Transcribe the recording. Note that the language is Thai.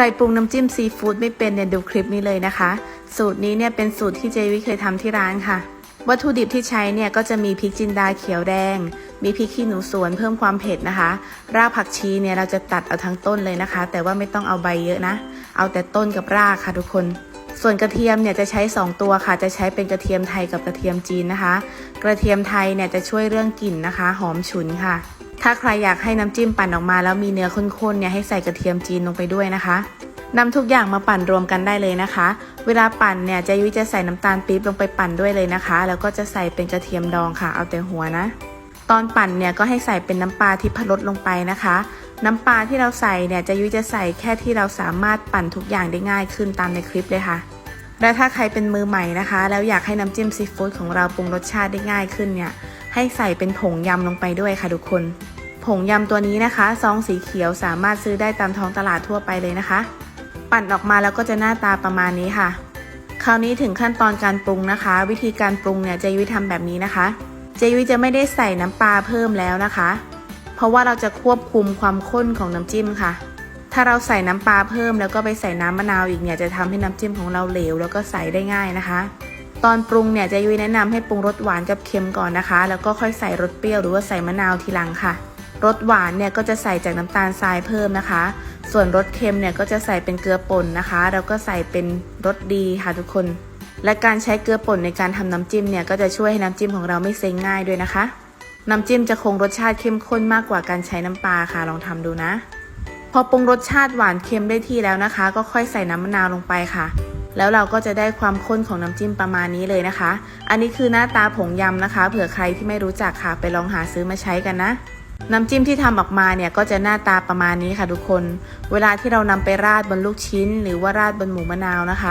ใครปรุงน้ำจิ้มซีฟู้ดไม่เป็นเนี่ยดูคลิปนี้เลยนะคะ สูตรนี้เนี่ยเป็นสูตรที่เจวิเคยทำที่ร้านค่ะ วัตถุดิบที่ใช้เนี่ยก็จะมีพริกจินดาเขียวแดง มีพริกขี้หนูสวนเพิ่มความเผ็ดนะคะ รากผักชีเนี่ยเราจะตัดเอาทั้งต้นเลยนะคะ แต่ว่าไม่ต้องเอาใบเยอะนะ เอาแต่ต้นกับรากค่ะทุกคน ส่วนกระเทียมเนี่ยจะใช้ 2 ตัวค่ะ จะใช้เป็นกระเทียมไทยกับกระเทียมจีนนะคะ กระเทียมไทยเนี่ยจะช่วยเรื่องกลิ่นนะคะ หอมฉุนค่ะ ถ้าใครอยากให้น้ำจิ้มปั่นออกมาแล้วมีเนื้อข้นๆเนี่ยให้ใส่กระเทียมจีนลงไปด้วยนะคะนำทุกอย่างมาปั่นรวมกันได้เลยนะคะ เวลาปั่นเนี่ยเจะยุ้ยจะใส่น้ำตาลปี๊บลงไปปั่นด้วยเลยนะคะ แล้วก็จะใส่เป็นกระเทียมดองค่ะ เอาแต่หัวนะ ตอนปั่นเนี่ยก็ให้ใส่เป็นน้ำปลาที่พรสลงไปนะคะ น้ำปลาที่เราใส่เนี่ยเจะยุ้ยจะใส่แค่ที่เราสามารถปั่นทุกอย่างได้ง่ายขึ้นตามในคลิปเลยค่ะ และถ้าใครเป็นมือใหม่นะคะ แล้วอยากให้น้ำจิ้มซีฟู้ดของเราปรุงรสชาติได้ง่ายขึ้นเนี่ยให้ใส่เป็นผงยำลงไปด้วยค่ะทุกคน ผงยำตัวนี้นะคะ ซองสีเขียวสามารถซื้อได้ตามท้องตลาดทั่วไปเลยนะคะ ปั่นออกมาแล้วก็จะหน้าตาประมาณนี้ค่ะ คราวนี้ถึงขั้นตอนการปรุงนะคะ วิธีการปรุงเนี่ยเจยุยทำแบบนี้นะคะ เจยุยจะไม่ได้ใส่น้ำปลาเพิ่มแล้วนะคะ เพราะว่าเราจะควบคุมความข้นของน้ำจิ้มค่ะ ถ้าเราใส่น้ำปลาเพิ่มแล้วก็ไปใส่น้ำมะนาวอีกเนี่ยจะทำให้น้ำจิ้มของเราเหลว แล้วก็ใส่ได้ง่ายนะคะตอนปรุงเนี่ยเจะยุ้ยแนะนำให้ปรุงรสหวานกับเค็มก่อนนะคะ แล้วก็ค่อยใส่รสเปรี้ยวหรือว่าใส่มะนาวทีหลังค่ะ รสหวานเนี่ยก็จะใส่จากน้ำตาลทรายเพิ่มนะคะ ส่วนรสเค็มเนี่ยก็จะใส่เป็นเกลือป่นนะคะ แล้วก็ใส่เป็นรสดีค่ะทุกคน และการใช้เกลือป่นในการทำน้ำจิ้มเนี่ยก็จะช่วยให้น้ำจิ้มของเราไม่เซ็งง่ายด้วยนะคะ น้ำจิ้มจะคงรสชาติเข้มข้นมากกว่าการใช้น้ำปลาค่ะลองทำดูนะ พอปรุงรสชาติหวานเค็มได้ที่แล้วนะคะ ก็ค่อยใส่น้ำมะนาวลงไปค่ะแล้วเราก็จะได้ความข้นของน้ำจิ้มประมาณนี้เลยนะคะ อันนี้คือหน้าตาผงยำนะคะ เผื่อใครที่ไม่รู้จักค่ะไปลองหาซื้อมาใช้กันนะ น้ำจิ้มที่ทำออกมาเนี่ยก็จะหน้าตาประมาณนี้ค่ะทุกคน เวลาที่เรานำไปราดบนลูกชิ้น หรือว่าราดบนหมูมะนาวนะคะ